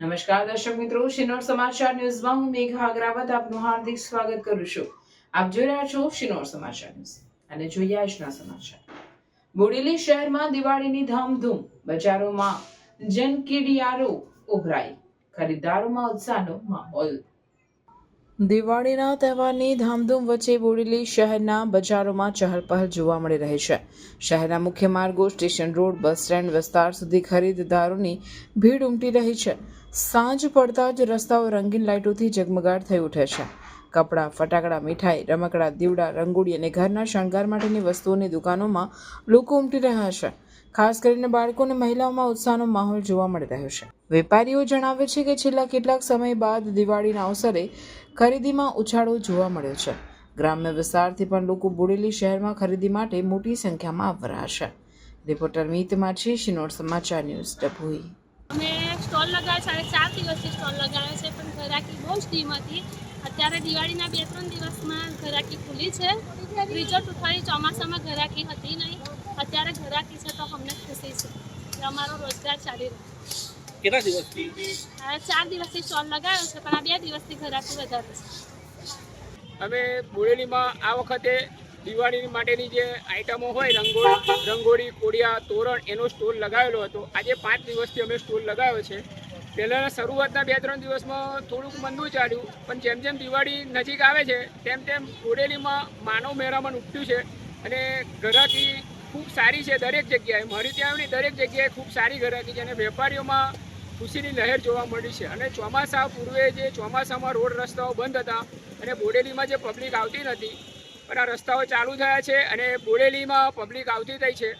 નમસ્કાર દર્શક મિત્રો, શિનોર સમાચાર ન્યૂઝમાં હું મેઘા અગ્રાવત આપનું હાર્દિક સ્વાગત કરું છું. આપ જોઈ રહ્યા છો શિનોર સમાચાર ન્યૂઝ અને જોઈએ આજના સમાચાર. બોડેલી શહેરમાં દિવાળીની ધામધૂમ, બજારોમાં જનકીડિયારો ઉભરાઈ. ખરીદદારોમાં ઉત્સાહનો માહોલ દિવાળીના તહેવારની ધામધૂમ વચ્ચે બોડેલી શહેરના બજારોમાં ચહલપહલ જોવા મળી રહી છે. શહેરના મુખ્ય માર્ગો, સ્ટેશન રોડ, બસ સ્ટેન્ડ વિસ્તાર સુધી ખરીદદારોની ભીડ ઉમટી રહી છે. સાંજ પડતા જ રસ્તાઓ રંગીન લાઇટોથી જગમગાટ થઈ ઉઠે છે. કપડાં, ફટાકડા, મીઠાઈ, રમકડા, દીવડા, રંગોળી અને ઘરના શણગાર માટેની વસ્તુઓની દુકાનોમાં લોકો ઉમટી રહ્યા છે. ખાસ કરીને બાળકો અને મહિલાઓમાં ઉત્સાહનો માહોલ જોવા મળી રહ્યો છે. વેપારીઓ જણાવે છે કે છેલ્લા કેટલાક સમય બાદ દિવાળીના અવસરે ખરીદીમાં ઉછાળો જોવા મળ્યો છે. ગ્રામ્ય વિસ્તારથી પણ લોકો બોડેલી શહેરમાં ખરીદી માટે મોટી સંખ્યામાં આવરા છે. રિપોર્ટર મિત માછી શિનોર સમાચાર ન્યૂઝ, ડભોઈ. અમે સ્ટોલ લગાવ્યો સાડે ચાર દિવસથી સ્ટોલ લગાવ્યો છે, પણ ઘરાકી બહુ જ ધીમ હતી. અત્યારે દિવાળીના બે ત્રણ દિવસમાં ઘરાકી ખુલી છે. ત્રીજો અઠવાડિયે ચોમાસામાં ઘરાકી હતી નહીં. અત્યારે ઘરાકી છે તો અમને ખુશી છે અમારો રોજગાર ચાલી રહ્યો કેટલા દિવસથી? ચાર દિવસથી સ્ટોલ લગાવ્યો છે પણ આ બે દિવસથી ઘરાકી વધારે છે. અમે બોરેલીમાં આ વખતે દિવાળી માટેની જે આઇટમો હોય રંગોળી રંગોળી કોડિયા તોરણ એનો સ્ટોલ લગાવેલો હતો. આજે પાંચ દિવસથી અમે સ્ટોલ લગાવ્યો છે. પહેલાંના શરૂઆતના બે ત્રણ દિવસમાં થોડુંક મંદું ચાલ્યું પણ જેમ જેમ દિવાળી નજીક આવે છે તેમ તેમ બોરેલીમાં માનવ મહેરામણ ઉપટ્યું છે અને ઘરાકી ખૂબ સારી છે દરેક જગ્યાએ. મારી ત્યાં આવીને દરેક જગ્યાએ ખૂબ સારી ઘરાકી છે અને વેપારીઓમાં ખુશીની લહેર જોવા મળી છે. અને ચોમાસા પૂર્વે જે ચોમાસામાં રોડ રસ્તાઓ બંધ હતા અને બોડેલીમાં જે પબ્લિક આવતી નથી, પણ આ રસ્તાઓ ચાલુ થયા છે અને બોડેલીમાં પબ્લિક આવતી થઈ છે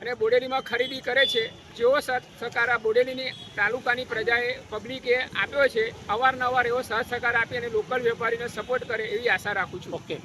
અને બોડેલીમાં ખરીદી કરે છે. જેવો સહકાર આ બોડેલીની તાલુકાની પ્રજાએ પબ્લિકે આપ્યો છે, અવારનવાર એવો સહકાર આપી અને લોકલ વેપારીને સપોર્ટ કરે એવી આશા રાખું છું. ઓકે